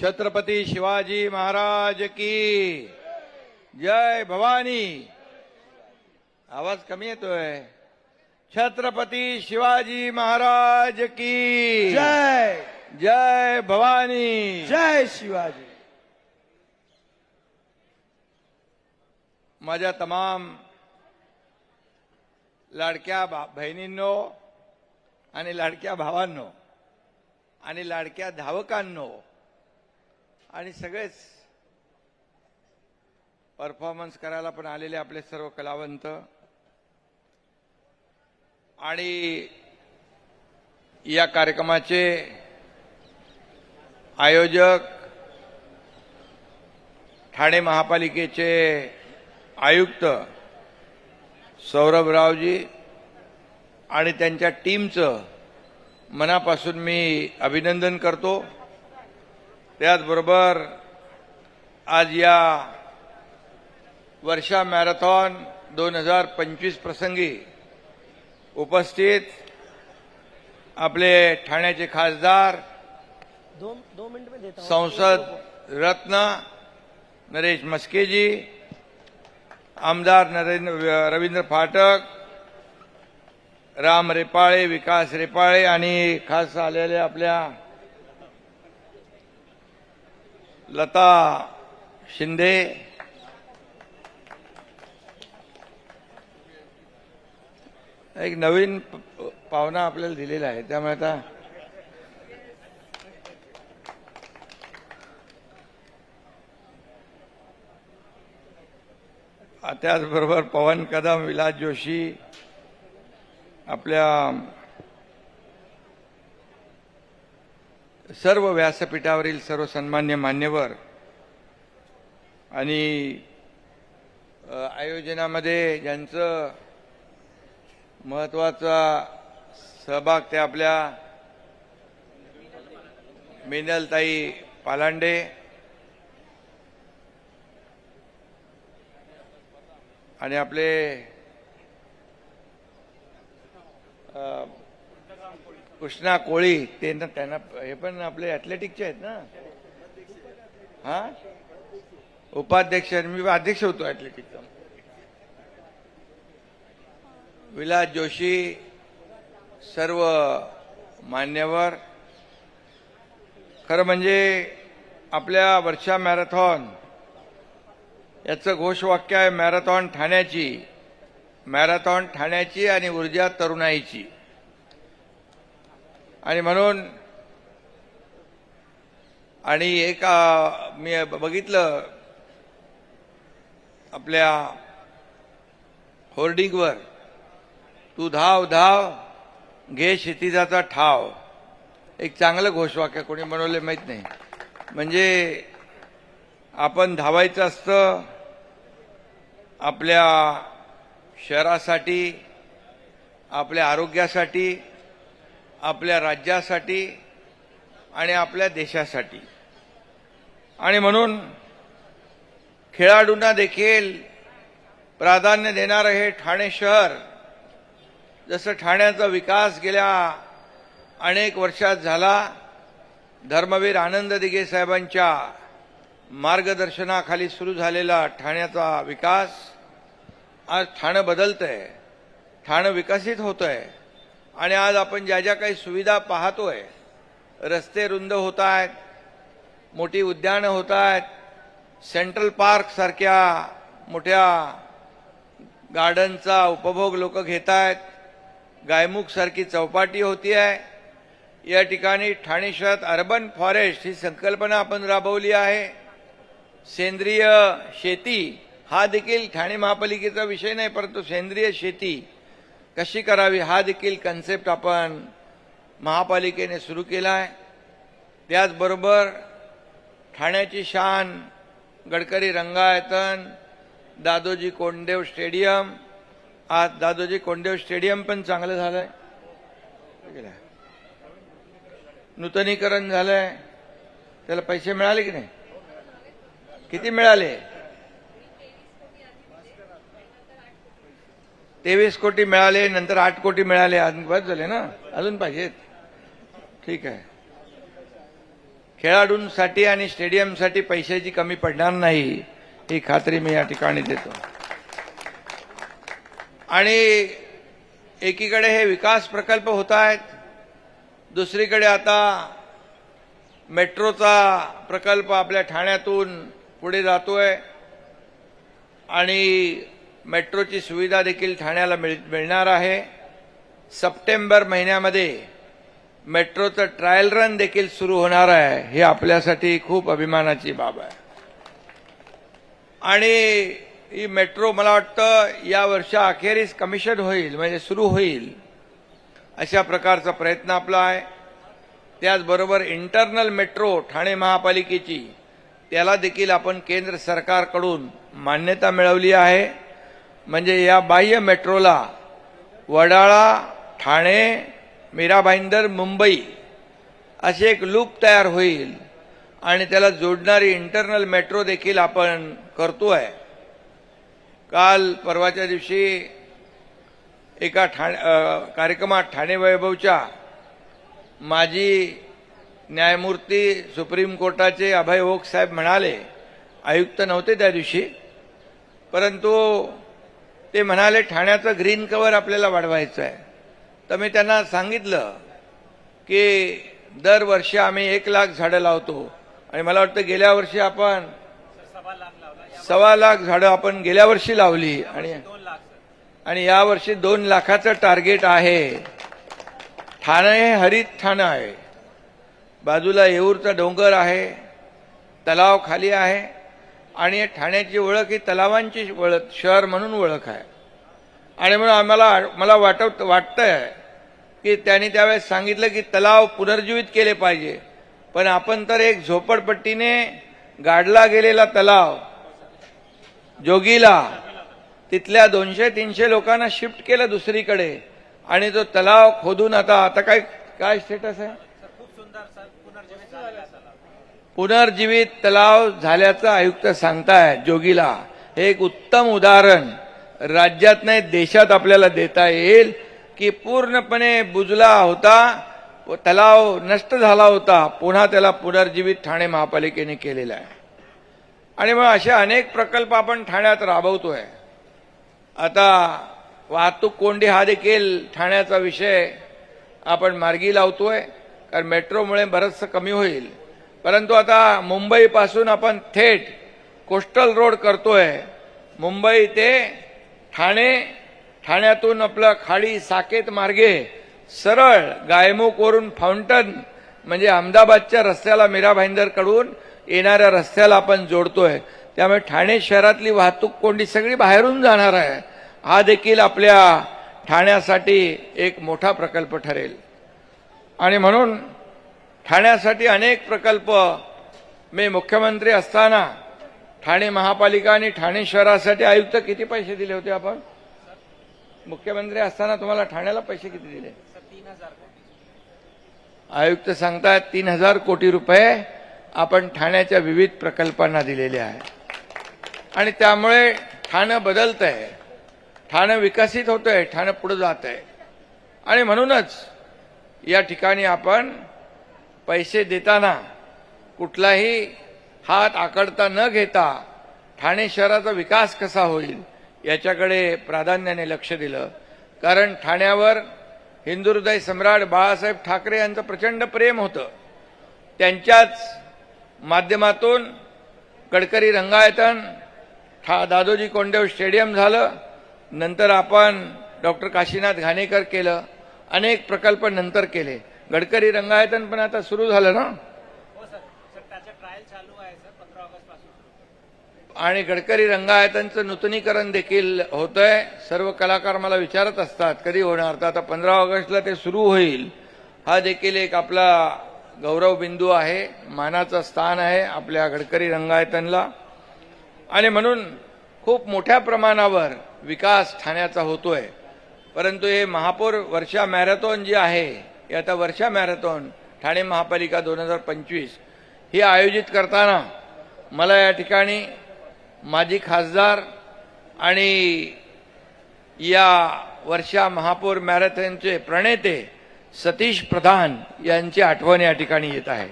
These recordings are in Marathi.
छत्रपती शिवाजी महाराज की जय भवानी. आवाज कमी येतोय. छत्रपती शिवाजी महाराज की जय. जय भवानी. जय शिवाजी. माझ्या तमाम लाडक्या बहिणींनो आणि लाडक्या भावांनो आणि लाडक्या धावकांनो आणि सगळेच परफॉर्मन्स करायला पण आलेले आपले सर्व कलावंत. आणि या कार्यक्रमाचे आयोजक ठाणे महापालिकेचे आयुक्त सौरभरावजी आणि त्यांच्या टीमचं मनापासून मी अभिनंदन करतो. त्याचबरोबर आज या वर्षा मॅरेथॉन दोन हजार पंचवीस प्रसंगी उपस्थित आपले ठाण्याचे खासदार संसद रत्न नरेश मस्केजी आमदार नरेंद्र रवींद्र फाटक राम रेपाळे विकास रेपाळे आणि खास आलेल्या आपल्या लता शिंदे एक नवीन प- पाहुणा आपल्याला दिलेला आहे त्यामुळे आता त्याचबरोबर पवन कदम विलास जोशी आपल्या सर्व व्यासपीठावरील सर्व सन्मान्य मान्यवर आणि आयोजनामध्ये ज्यांचं महत्त्वाचा सहभाग ते आपल्या मिनलताई पालांडे आणि आपले कृष्णा कोळी ते ना त्यांना हे पण आपले ॲथलेटिकचे आहेत ना. हा? उपाध्यक्ष आणि मी अध्यक्ष होतो ॲथलेटिकचा विलास जोशी सर्व मान्यवर. खरं म्हणजे आपल्या वर्षा मॅरेथॉन याचं घोषवाक्य आहे मॅरेथॉन ठाण्याची. मॅरेथॉन ठाण्याची आणि ऊर्जा तरुणाईची. आणि म्हणून आणि एका मी बघितलं आपल्या होर्डिंगवर तू धाव धाव घे क्षितिजाचा ठाव. एक चांगलं घोषवाक्य कोणी बनवले माहीत नाही. म्हणजे आपण धावायचं असतं आपल्या शहरासाठी आपल्या आरोग्यासाठी आपल्या राज्यासाठी आणि आपल्या देशासाठी. आणि म्हणून खेळाडूंना देखील प्राधान्य देणारं हे ठाणे शहर जसं ठाण्याचा विकास गेल्या अनेक वर्षात झाला धर्मवीर आनंद दिघे साहेबांच्या मार्गदर्शनाखाली सुरू झालेला ठाण्याचा विकास आज ठाणं बदलतंय ठाणं विकसित होतंय. आणि आज आपण ज्या ज्या काही सुविधा पाहतोय रस्ते रुंद होत आहेत मोठी उद्यानं होत आहेत सेंट्रल पार्क सारख्या मोठ्या गार्डनचा उपभोग लोक घेत आहेत गायमुख सारखी चौपाटी होती आहे या ठिकाणी ठाणे शहरात अर्बन फॉरेस्ट ही संकल्पना आपण राबवली आहे. सेंद्रिय शेती हा देखील ठाणे महापालिकेचा विषय नाही परंतु सेंद्रिय शेती कशी करावी हा देखील कन्सेप्ट आपण महापालिकेने सुरू केला आहे. त्याचबरोबर ठाण्याची शान गडकरी रंगायतन दादोजी कोंडदेव स्टेडियम. आज दादोजी कोंडदेव स्टेडियम पण चांगलं झालंय. नूतनीकरण झालंय. त्याला पैसे मिळाले की नाही? किती मिळाले? तेवीस कोटी मिळाले नंतर आठ कोटी मिळाले आज बस झाले ना? अजून पाहिजेत ठीक आहे. खेळाडूंसाठी आणि स्टेडियमसाठी पैशाची कमी पडणार नाही ही खात्री मी या ठिकाणी देतो. आणि एकीकडे हे विकास प्रकल्प होत आहेत दुसरीकडे आता मेट्रोचा प्रकल्प आपल्या ठाण्यातून पुढे जातोय आणि मेट्रोची सुविधा देखील ठाण्याला मिळ मिळणार आहे. सप्टेंबर महिन्यामध्ये मेट्रोचं ट्रायल रन देखील सुरू होणार आहे हे आपल्यासाठी खूप अभिमानाची बाब आहे. आणि ही मेट्रो मला वाटतं या वर्षा अखेरीस कमिशन होईल म्हणजे सुरू होईल अशा प्रकारचा प्रयत्न आपला आहे. त्याचबरोबर इंटरनल मेट्रो ठाणे महापालिकेची त्याला देखील आपण केंद्र सरकारकडून मान्यता मिळवली आहे. म्हणजे या बाह्य मेट्रोला वडाळा ठाणे मीराबाईंदर मुंबई असे एक लूप तयार होईल आणि त्याला जोडणारी इंटरनल मेट्रो देखील आपण करतो आहे काल परवाच्या दिवशी एका ठाणे कार्यक्रमात ठाणे वैभवच्या माजी न्यायमूर्ती सुप्रीम कोर्टाचे अभय ओक साहेब म्हणाले आयुक्त नव्हते त्या दिवशी परंतु ते म्हणाले ठाण्याचं ग्रीन कवर आपल्याला वाढवायचं आहे. तर मी त्यांना सांगितलं की दरवर्षी आम्ही एक लाख झाडं लावतो. आणि मला वाटतं गेल्या वर्षी आपण सव्वा लाख झाडं आपण गेल्या वर्षी लावली. आणि आणि यावर्षी दोन लाखाचं टार्गेट आहे. ठाणे हे हरित ठाणं आहे. बाजूला येऊरचा डोंगर आहे. तलाव खाली आहे. आणि ठाण्याची ओळख ही तलावांची ओळख शहर म्हणून ओळख आहे. आणि म्हणून आम्हाला मला वाटत वाटतंय की त्यांनी त्यावेळेस सांगितलं की तलाव पुनर्जीवित केले पाहिजे. पण आपण तर एक झोपडपट्टीने गाडला गेलेला तलाव जोगीला तिथल्या दोनशे तीनशे लोकांना शिफ्ट केलं दुसरीकडे. आणि तो तलाव खोदून आता आता काय काय स्टेटस आहे? पुनर्जीवित तलाव झाल्याचं आयुक्त सांगताय जोगीला. हे एक उत्तम उदाहरण राज्यात नाही देशात आपल्याला देता येईल की पूर्णपणे बुजला होता तलाव नष्ट झाला होता पुन्हा त्याला पुनर्जीवित ठाणे महापालिकेने केलेला आहे. आणि मग असे अनेक प्रकल्प आपण ठाण्यात राबवतोय. आता वाहतूक कोंडी हा देखील ठाण्याचा विषय आपण मार्गी लावतोय कारण मेट्रोमुळे बरंचसं कमी होईल. परंतु आता मुंबईपासून आपण थेट कोस्टल रोड करतोय. मुंबई ते ठाणे ठाण्यातून आपलं खाडी साकेत मार्गे सरळ गायमुखवरून फाउंटन म्हणजे अहमदाबादच्या रस्त्याला मीरा भाईंदरकडून येणाऱ्या रस्त्याला आपण जोडतोय. त्यामुळे ठाणे शहरातली वाहतूक कोंडी सगळी बाहेरून जाणार आहे. हा देखील आपल्या ठाण्यासाठी एक मोठा प्रकल्प ठरेल. आणि म्हणून ठाण्यासाठी अनेक प्रकल्प मी मुख्यमंत्री असताना ठाणे महापालिका आणि ठाणे शहरासाठी आयुक्त किती पैसे दिले होते आपण? मुख्यमंत्री असताना तुम्हाला ठाण्याला पैसे किती दिले? आयुक्त सांगतात तीन हजार कोटी रुपये आपण ठाण्याच्या विविध प्रकल्पांना दिलेले आहे आणि त्यामुळे ठाणं बदलत आहे ठाणं विकसित होत आहे ठाणं पुढे जात आहे आणि म्हणूनच या ठिकाणी आपण पैसे देताना कुठलाही हात आकडता न घेता ठाणे शहराचा विकास कसा होईल याच्याकडे प्राधान्याने लक्ष दिलं. कारण ठाण्यावर हिंदुहृदय सम्राट बाळासाहेब ठाकरे यांचं प्रचंड प्रेम होतं. त्यांच्याच माध्यमातून गडकरी रंगायतन ठा दादोजी कोंडदेव स्टेडियम झालं. नंतर आपण डॉक्टर काशीनाथ घाणेकर केलं. अनेक प्रकल्प नंतर केले. गडकरी रंगायतन पण आता सुरू झालं ना? हो आणि गडकरी रंगायतांचं नूतनीकरण देखील होतंय. सर्व कलाकार मला विचारत असतात कधी होणार? तर आता पंधरा ऑगस्टला ते सुरू होईल. हा देखील एक आपला गौरव बिंदू आहे मानाचं स्थान आहे आपल्या गडकरी रंगायतांना आणि म्हणून खूप मोठ्या प्रमाणावर विकास ठाण्याचा होतोय. परंतु हे महापौर वर्षा मॅरेथॉन जी आहे ही आता वर्षा मॅरेथॉन ठाणे महापालिका दोन हजार पंचवीस ही आयोजित करताना मला या ठिकाणी माजी खासदार आणि या वर्षा महापौर मॅरेथॉनचे प्रणेते सतीश प्रधान यांची आठवण या ठिकाणी येत आहे.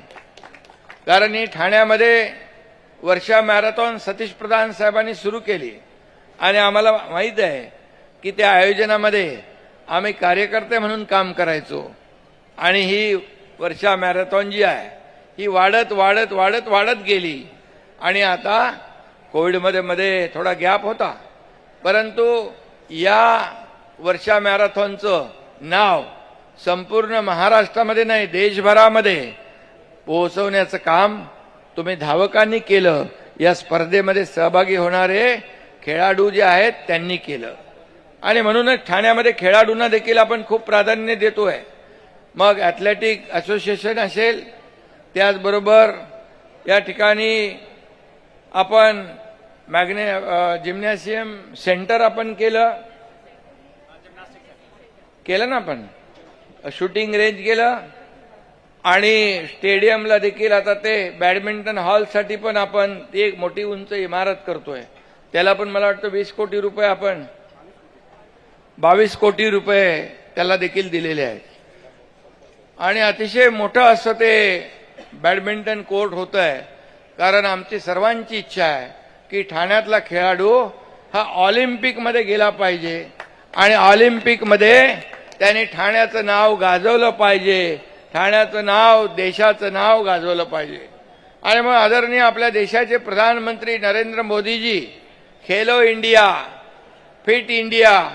कारण ही ठाण्यामध्ये वर्षा मॅरेथॉन सतीश प्रधान साहेबांनी सुरू केली आणि आम्हाला माहीत आहे की त्या आयोजनामध्ये आम्ही कार्यकर्ते म्हणून काम करायचो. आणि ही वर्षा मॅरेथॉन जी आहे ही वाढत वाढत वाढत वाढत गेली. आणि आता कोविडमध्ये मध्ये थोडा गॅप होता. परंतु या वर्षा मॅरेथॉनचं नाव संपूर्ण महाराष्ट्रामध्ये नाही देशभरामध्ये पोहोचवण्याचं काम तुम्ही धावकांनी केलं. या स्पर्धेमध्ये सहभागी होणारे खेळाडू जे आहेत त्यांनी केलं. आणि म्हणूनच ठाण्यामध्ये खेळाडूंना देखील आपण खूप प्राधान्य देतोय. मग ॲथलेटिक असोसिएशन असेल त्याचबरोबर या ठिकाणी आपण मॅग्ने जिम्नॅशियम सेंटर आपण केलं. केलं ना आपण. शूटिंग रेंज केलं. आणि स्टेडियमला देखील आता ते बॅडमिंटन हॉलसाठी पण आपण ती एक मोठी उंच इमारत करतोय. त्याला पण मला वाटतं वीस कोटी रुपये आपण बावीस कोटी रुपये त्याला देखील दिलेले आहेत. आणि अतिशय मोठं असं ते बॅडमिंटन कोर्ट होतं आहे. कारण आमची सर्वांची इच्छा आहे की ठाण्यातला खेळाडू हा ऑलिम्पिकमध्ये गेला पाहिजे. आणि ऑलिम्पिकमध्ये त्याने ठाण्याचं नाव गाजवलं पाहिजे. ठाण्याचं नाव देशाचं नाव गाजवलं पाहिजे. आणि मग आदरणीय आपल्या देशाचे प्रधानमंत्री Narendra Modiji Khelo India fit India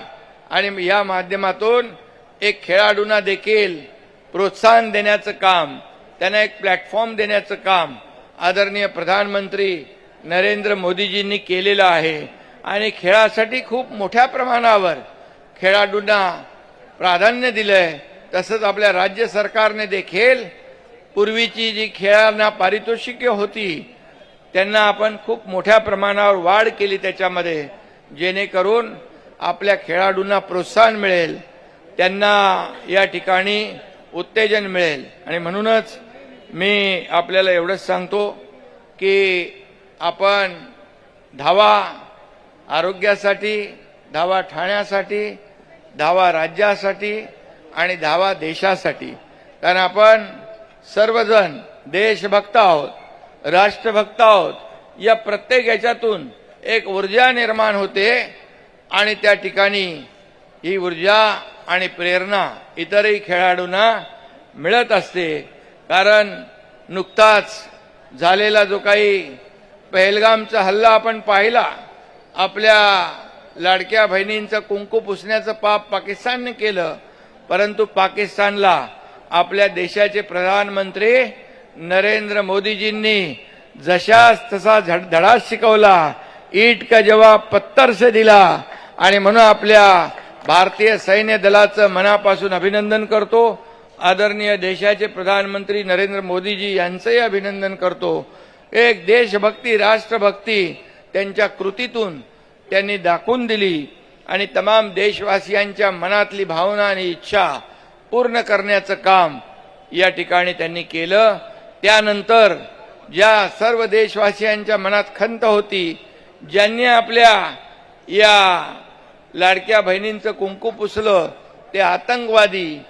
आणि या माध्यमातून एक खेळाडूंना देखील प्रोत्साहन देण्याचं काम त्यांना एक प्लॅटफॉर्म देण्याचं काम आदरणीय प्रधानमंत्री नरेंद्र मोदीजींनी केलेलं आहे. आणि खेळासाठी खूप मोठ्या प्रमाणावर खेळाडूंना प्राधान्य दिलंय. तसंच आपल्या राज्य सरकारने देखील पूर्वीची जी खेळांना पारितोषिके होती त्यांना आपण खूप मोठ्या प्रमाणावर वाढ केली त्याच्यामध्ये. जेणेकरून आपल्या खेळाडूंना प्रोत्साहन मिळेल. त्यांना या ठिकाणी उत्तेजन मिळेल. आणि म्हणूनच मी आपल्याला एवढंच सांगतो की आपण धावा आरोग्यासाठी धावा ठाण्यासाठी धावा राज्यासाठी आणि धावा देशासाठी. कारण आपण सर्वजण देशभक्त आहोत राष्ट्रभक्त आहोत. या प्रत्येक याच्यातून एक ऊर्जा निर्माण होते आणि त्या ठिकाणी ही ऊर्जा आणि प्रेरणा इतरही खेळाडूंना मिळत असते. कारण नुकताच झालेला जो काही पहलगामचा हल्ला आपण पाहिला आपल्या लाडक्या बहिणींचं कुंकू पुसण्याचं पाप पाकिस्तानने केलं परंतु पाकिस्तानला आपल्या देशाचे प्रधानमंत्री नरेंद्र मोदीजींनी जशास तसा झड- धडा शिकवला ईट का जवाब पत्तर से दिला आणि म्हणून आपल्या भारतीय सैन्य दलाचं मनापासून अभिनंदन करतो. आदरणीय देशाचे प्रधानमंत्री नरेंद्र मोदीजी यांचंही अभिनंदन करतो. एक देशभक्ती राष्ट्रभक्ती त्यांच्या कृतीतून त्यांनी दाखवून दिली आणि तमाम देशवासियांच्या मनातली भावना आणि इच्छा पूर्ण करण्याचं काम या ठिकाणी त्यांनी केलं. त्यानंतर ज्या सर्व देशवासियांच्या मनात खंत होती ज्यांनी आपल्या या लाडक्या बहिणींचं कुंकू पुसलं ते आतंकवादी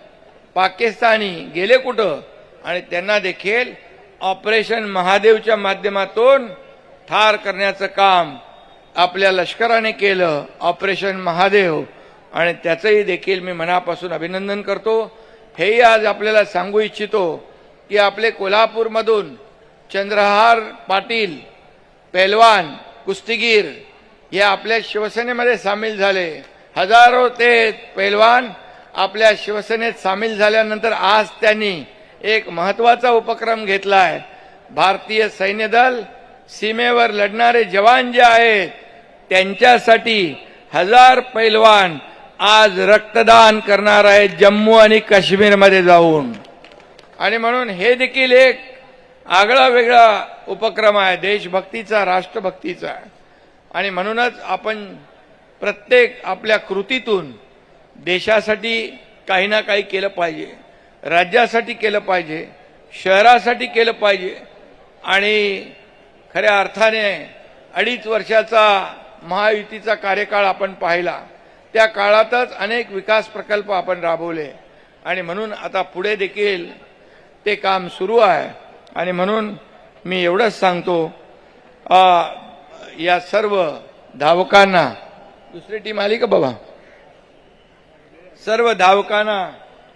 पाकिस्तानी गेले कुठं? आणि त्यांना देखील ऑपरेशन महादेवच्या माध्यमातून ठार करण्याचं काम आपल्या लष्कराने केलं ऑपरेशन महादेव. आणि त्याचंही देखील मी मनापासून अभिनंदन करतो. हेही आज आपल्याला सांगू इच्छितो की आपले कोल्हापूरमधून चंद्रहार पाटील पेलवान कुस्तीगीर हे आपल्या शिवसेनेमध्ये सामील झाले. हजारो ते पैलवान आपल्या शिवसेनेत सामील झाल्यानंतर आज त्यांनी एक महत्त्वाचा उपक्रम घेतला आहे भारतीय सैन्य दल सीमेवर लढणारे जवान जे आहेत त्यांच्यासाठी हजार पैलवान आज रक्तदान करणार आहेत जम्मू आणि काश्मीरमध्ये जाऊन. आणि म्हणून हे देखील एक आगळा वेगळा उपक्रम आहे. देशभक्तीचा राष्ट्रभक्तीचा. आणि म्हणूनच आपण प्रत्येक आपल्या कृतीतून देशासाठी काही ना काही केलं पाहिजे राज्यासाठी केलं पाहिजे शहरासाठी केलं पाहिजे आणि खऱ्या अर्थाने अडीच वर्षाचा महायुतीचा कार्यकाळ आपण पाहिला. त्या काळातच अनेक विकास प्रकल्प आपण राबवले आणि म्हणून आता पुढे देखील ते काम सुरू आहे. आणि म्हणून मी एवढंच सांगतो या सर्व धावकांना दुसरी टीम आली का बाबा? सर्व धावकांना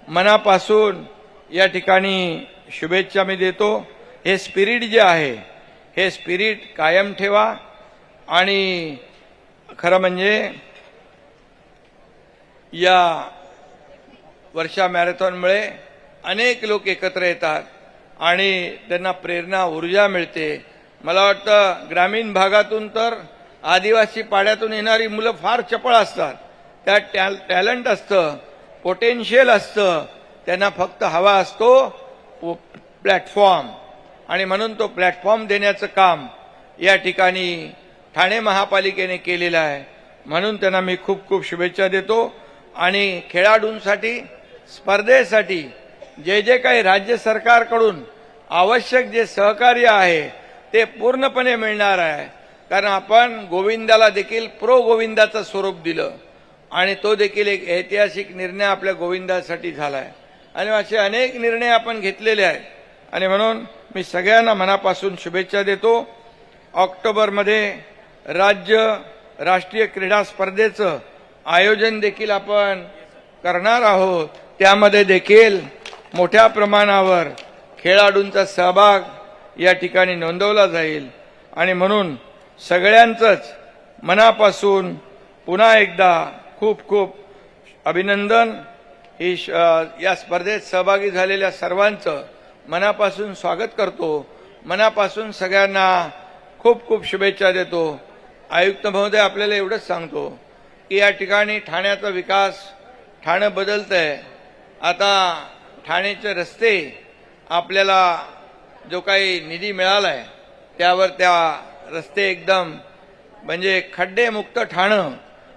मनापासून या ठिकाणी शुभेच्छा मी देतो. हे स्पिरिट जे आहे हे स्पिरिट कायम ठेवा. आणि खरं म्हणजे या वर्षा मॅरेथॉनमुळे अनेक लोक एकत्र येतात आणि त्यांना प्रेरणा ऊर्जा मिळते. मला वाटतं ग्रामीण भागातून तर आदिवासी पाड्यातून येणारी मुलं फार चपळ असतात. त्यात टॅल टॅलेंट असतं पोटेन्शियल असतं त्यांना फक्त हवा असतो प्लॅटफॉर्म. आणि म्हणून तो प्लॅटफॉर्म देण्याचं काम या ठिकाणी ठाणे महापालिकेने केलेलं आहे. म्हणून त्यांना मी खूप खूप शुभेच्छा देतो. आणि खेळाडूंसाठी स्पर्धेसाठी जे जे काही राज्य सरकारकडून आवश्यक जे सहकार्य आहे ते पूर्णपणे मिळणार आहे. कारण आपण गोविंदाला देखील प्रो गोविंदाचं स्वरूप दिलं. आणि तो देखील एक ऐतिहासिक निर्णय आपल्या गोविंदासाठी झाला आहे आणि असे अनेक निर्णय आपण घेतलेले आहेत. आणि म्हणून मी सगळ्यांना मनापासून शुभेच्छा देतो. ऑक्टोबरमध्ये राज्य राष्ट्रीय क्रीडा स्पर्धेचं आयोजन देखील आपण करणार आहोत. त्यामध्ये देखील मोठ्या प्रमाणावर खेळाडूंचा सहभाग या ठिकाणी नोंदवला जाईल. आणि म्हणून सगळ्यांचंच मनापासून पुन्हा एकदा खूप खूप अभिनंदन. ही श- या स्पर्धेत सहभागी झालेल्या सर्वांचं मनापासून स्वागत करतो. मनापासून सगळ्यांना खूप खूप शुभेच्छा देतो. आयुक्त महोदय आपल्याला एवढंच सांगतो की या ठिकाणी ठाण्याचा विकास ठाणं बदलतंय. आता ठाण्याचे रस्ते आपल्याला जो काही निधी मिळाला आहे त्यावर त्या रस्ते एकदम म्हणजे खड्डेमुक्त ठाणं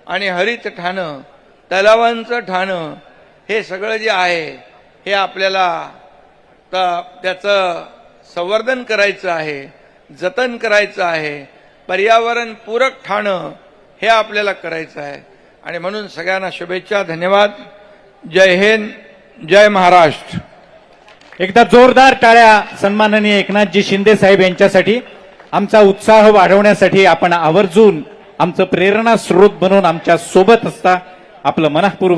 आणि हरित ठाणं तलावांचं ठाणं हे सगळं जे आहे हे आपल्याला त- त्याचं संवर्धन करायचं आहे जतन करायचं आहे पर्यावरण पूरक ठाणं हे आपल्याला करायचं आहे. आणि म्हणून सगळ्यांना शुभेच्छा धन्यवाद. जय हिंद जय महाराष्ट्र. एकदा जोरदार टाळ्या सन्माननीय एकनाथजी शिंदे साहेब यांच्यासाठी. आमचा उत्साह वाढवण्यासाठी आपण आवर्जून आमचं प्रेरणा स्रोत बनवून आमच्यासोबत असता. आपलं मनःपूर्वक